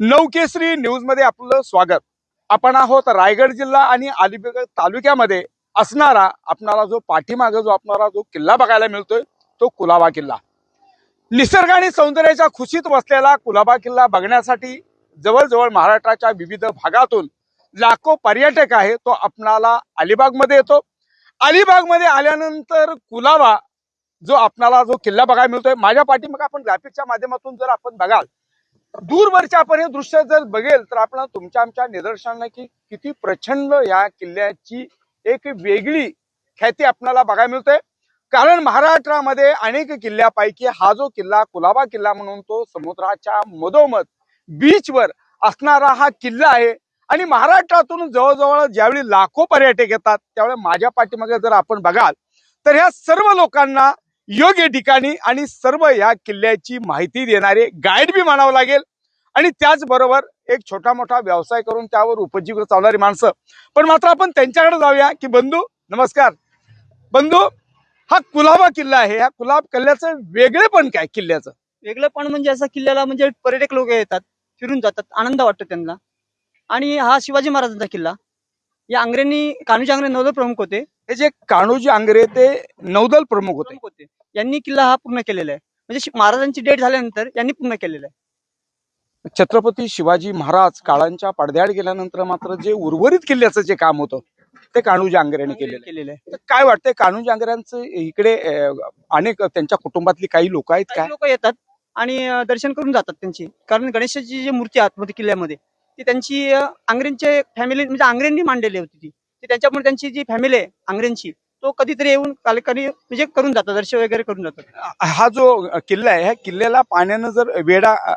नवकेसरी न्यूजमध्ये आपलं स्वागत. आपण आहोत रायगड जिल्हा आणि अलिबाग तालुक्यामध्ये असणारा आपणाला जो पाठीमागे जो आपणाला जो किल्ला बघायला मिळतोय तो कुलाबा किल्ला. निसर्ग आणि सौंदर्याच्या खुशीत बसलेला कुलाबा किल्ला बघण्यासाठी जवळजवळ महाराष्ट्राच्या विविध भागातून लाखो पर्यटक आहे तो आपणाला अलिबागमध्ये येतो. अलिबागमध्ये आल्यानंतर कुलाबा जो आपणाला जो किल्ला बघायला मिळतोय माझ्या पाठीमागे आपण ग्राफिकच्या माध्यमातून जर आपण बघाल दूरवरच्या आपण हे दृश्य जर बघेल तर आपण तुमच्या आमच्या निदर्शनाला की किती प्रचंड या किल्ल्याची एक वेगळी ख्याती आपल्याला बघायला मिळते. कारण महाराष्ट्रामध्ये अनेक किल्ल्यापैकी हा जो किल्ला कुलाबा किल्ला म्हणून तो समुद्राच्या मधोमध बीचवर असणारा हा किल्ला आहे. आणि महाराष्ट्रातून जवळजवळ ज्यावेळी लाखो पर्यटक येतात त्यावेळी माझ्या पाठीमागे जर आपण बघाल तर ह्या सर्व लोकांना योग्य ठिकाणी आणि सर्व या किल्ल्याची माहिती देणारे गाईड बी म्हणावं लागेल. आणि त्याचबरोबर एक छोटा मोठा व्यवसाय करून त्यावर उपजीविका चालणारी माणसं. पण मात्र आपण त्यांच्याकडे जाऊया की बंधू नमस्कार. बंधू हा कुलाबा किल्ला आहे. या कुलाब किल्ल्याचं वेगळेपण काय किल्ल्याचं? वेगळं पण म्हणजे असं किल्ल्याला म्हणजे पर्यटक लोक येतात फिरून जातात आनंद वाटतो त्यांना. आणि हा शिवाजी महाराजांचा किल्ला. या आंग्रेंनी कान्होजी आंग्रे नवदल प्रमुख होते. हे जे कान्होजी आंग्रे ते नौदल प्रमुख होते. प्रमुख होते. यांनी किल्ला हा पूर्ण केलेला आहे. म्हणजे महाराजांची डेट झाल्यानंतर यांनी पूर्ण केलेला आहे. छत्रपती शिवाजी महाराज काळांच्या पडद्याआड गेल्यानंतर मात्र जे उर्वरित किल्ल्याचं जे काम होतं ते कान्होजी आंग्रेने केलेलं आहे. केलेलं आहे. तर काय वाटतंय कान्होजी आंग्र्यांचं इकडे अनेक त्यांच्या कुटुंबातली काही लोक आहेत काय लोक येतात आणि दर्शन करून जातात त्यांची. कारण गणेशाची जी मूर्ती आतमध्ये किल्ल्यामध्ये ती त्यांची अं, आंग्रेंचे फॅमिली म्हणजे आंग्रेंनी मांडलेली होती ती. त्याच्यामुळे त्यांची जी फॅमिली आहे आंग्रेंची तो कधीतरी येऊन कालकरी म्हणजे करून जातात दर्शन वगैरे करून जातात. हा जो किल्ला आहे ह्या किल्ल्याला पाण्यानं जर वेढा अं,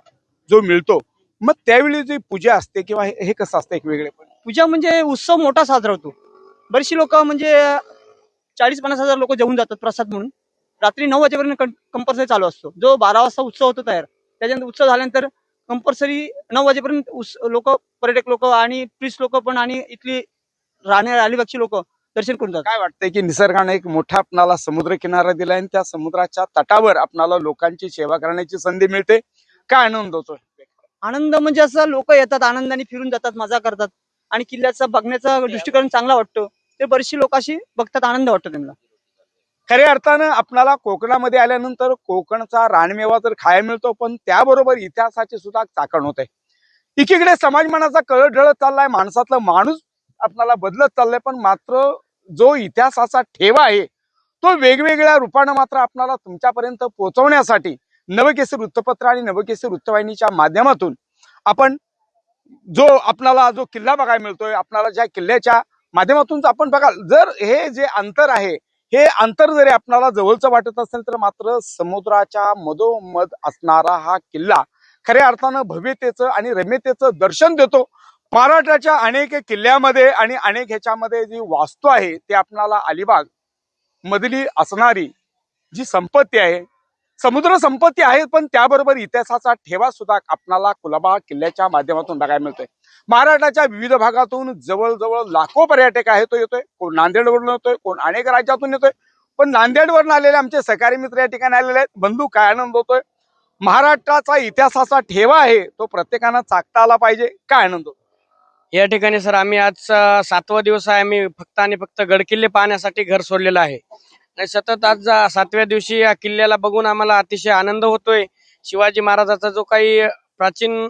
जो मिळतो मग त्यावेळी जी पूजा असते किंवा हे कसं असतं एक वेगळेपण पूजा म्हणजे उत्सव मोठा साजरा होतो. बरीचशी लोक म्हणजे चाळीस पन्नास हजार लोक जेवून जातात प्रसाद म्हणून. रात्री नऊ वाजेपर्यंत कंपल्सरी चालू असतो. जो बारा वाजता उत्सव होतो तयार त्याच्यानंतर उत्सव झाल्यानंतर कंपल्सरी नऊ वाजेपर्यंत लोक पर्यटक लोक आणि टुरिस्ट लोक पण आणि इथली राहणारे अलिबागची लोक दर्शन करून जातात काय वाटतंय की निसर्गाने एक मोठा आपणाला समुद्र किनारा दिलाय आणि त्या समुद्राच्या तटावर आपणाला लोकांची सेवा करण्याची संधी मिळते. काय आनंद होतो आनंद म्हणजे असं लोक येतात आनंदाने फिरून जातात मजा करतात. आणि किल्ल्याचा बघण्याचा दृष्टिकोन चांगला वाटतो. ते बरीचशी लोक अशी बघतात आनंद वाटतो त्यांना. खऱ्या अर्थानं आपणाला कोकणामध्ये आल्यानंतर कोकणचा रानमेवा तर खायला मिळतो पण त्याबरोबर इतिहासाची सुद्धा चाकण होते. एकीकडे समाजमानाचा कळ ढळत चाललाय माणसातला माणूस आपल्याला बदलत चाललंय पण मात्र जो इतिहासाचा ठेवा आहे तो वेगवेगळ्या रूपानं मात्र आपणाला तुमच्यापर्यंत पोहोचवण्यासाठी नवकेसर वृत्तपत्र आणि नवकेसर वृत्तवाहिनीच्या माध्यमातून आपण जो आपल्याला जो किल्ला बघायला मिळतोय आपणाला ज्या किल्ल्याच्या माध्यमातून आपण बघाल जर हे जे अंतर आहे हे अंतर जरी आपल्याला जवळचं वाटत असेल तर मात्र समुद्राच्या मधोमध असणारा हा किल्ला खऱ्या अर्थानं भव्यतेचं आणि रम्यतेचं दर्शन देतो. महाराष्ट्राच्या अनेक किल्ल्यामध्ये आणि अनेक ह्याच्यामध्ये जी वास्तू आहे ते आपणाला अलिबाग मधली असणारी जी संपत्ती आहे समुद्र संपत्ती आहे पण त्याबरोबर इतिहासाचा ठेवा सुद्धा आपणाला कुलाबा किल्ल्याच्या माध्यमातून बघायला मिळतोय. महाराष्ट्राच्या विविध भागातून जवळजवळ लाखो पर्यटक आहे तो येतोय. कोण नांदेडवरून येतोय कोण अनेक राज्यातून येतोय. पण नांदेडवरून आलेले आमचे सहकारी मित्र या ठिकाणी आलेले आहेत. बंधू काय आनंद होतोय? महाराष्ट्राचा इतिहासाचा ठेवा आहे तो प्रत्येकानं चाकता आला पाहिजे. काय आनंद होतो या ठिकाणी सर आम्ही आज सातवा दिवस आहे. आम्ही फक्त आणि फक्त गडकिल्ले पाहण्यासाठी घर सोडलेलं आहे. आणि सतत आज सातव्या दिवशी या किल्ल्याला बघून आम्हाला अतिशय आनंद होतोय. शिवाजी महाराजाचा जो काही प्राचीन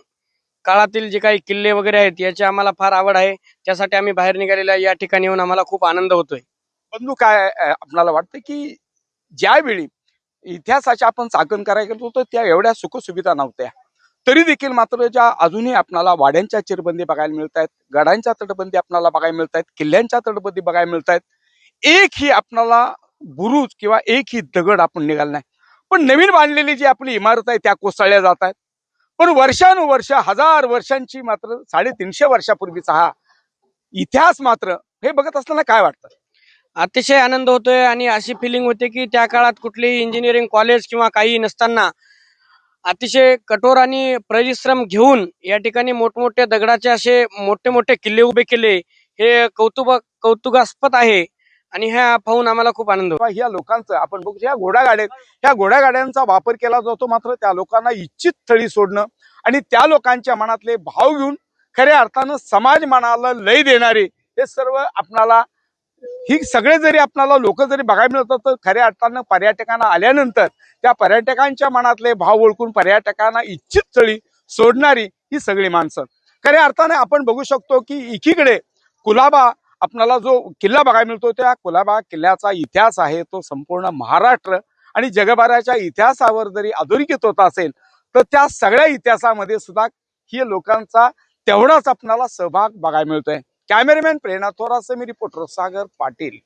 काळातील जे काही किल्ले वगैरे आहेत याची आम्हाला फार आवड आहे. त्यासाठी आम्ही बाहेर निघालेलो आहे. या ठिकाणी येऊन आम्हाला खूप आनंद होतोय. बंधू काय आपल्याला आपणाला वाटतं की ज्यावेळी इतिहासाचे आपण चाकण करायला गेलो तर त्या एवढ्या सुखसुविधा नव्हत्या. तरी देखील मात्र ज्या अजूनही आपणाला वाड्यांच्या चिरबंदी बघायला मिळत आहेत गडांच्या तटबंदी आपणाला बघायला मिळत आहेत किल्ल्यांच्या तटबंदी बघायला मिळत आहेत एक ही आपणाला बुरुज किंवा एक ही दगड आपण निघाला नाही. पण नवीन बांधलेली जी आपली इमारत आहे त्या कोसळल्या जात आहेत पण वर्षानुवर्ष हजार वर्षांची मात्र साडेतीनशे वर्षापूर्वीचा हा इतिहास मात्र हे बघत असताना काय वाटतं? अतिशय आनंद होतोय आणि अशी फिलिंग होते की त्या काळात कुठलीही इंजिनिअरिंग कॉलेज किंवा काही नसताना अतिशय कठोर आणि परिश्रम घेऊन या ठिकाणी मोठमोठ्या दगडाचे असे मोठे मोठे किल्ले उभे केले हे कौतुक कौतुकास्पद आहे आणि ह्या पाहून आम्हाला खूप आनंद होतो. ह्या लोकांचं आपण बघू ह्या घोडागाड्या ह्या घोडागाड्यांचा वापर केला जातो मात्र त्या लोकांना इच्छित स्थळी सोडणं आणि त्या लोकांच्या मनातले भाव घेऊन खऱ्या अर्थानं समाज मनाला लय देणारे हे सर्व आपणाला ही सगळे जरी आपल्याला लोक जरी बघायला मिळतात तर खऱ्या अर्थानं पर्यटकांना आल्यानंतर त्या पर्यटकांच्या मनातले भाव ओळखून पर्यटकांना इच्छित स्थळी सोडणारी ही सगळी माणसं. खऱ्या अर्थाने आपण बघू शकतो की एकीकडे कुलाबा आपल्याला जो किल्ला बघायला मिळतो त्या कुलाबा किल्ल्याचा इतिहास आहे तो संपूर्ण महाराष्ट्र आणि जगभराच्या इतिहासावर जरी अधोरेखित होत असेल तर त्या सगळ्या इतिहासामध्ये सुद्धा ही लोकांचा तेवढाच आपल्याला सहभाग बघायला मिळतोय. कॅमेरामॅन प्रेरणा थोरासे मी रिपोर्टर सागर पाटील.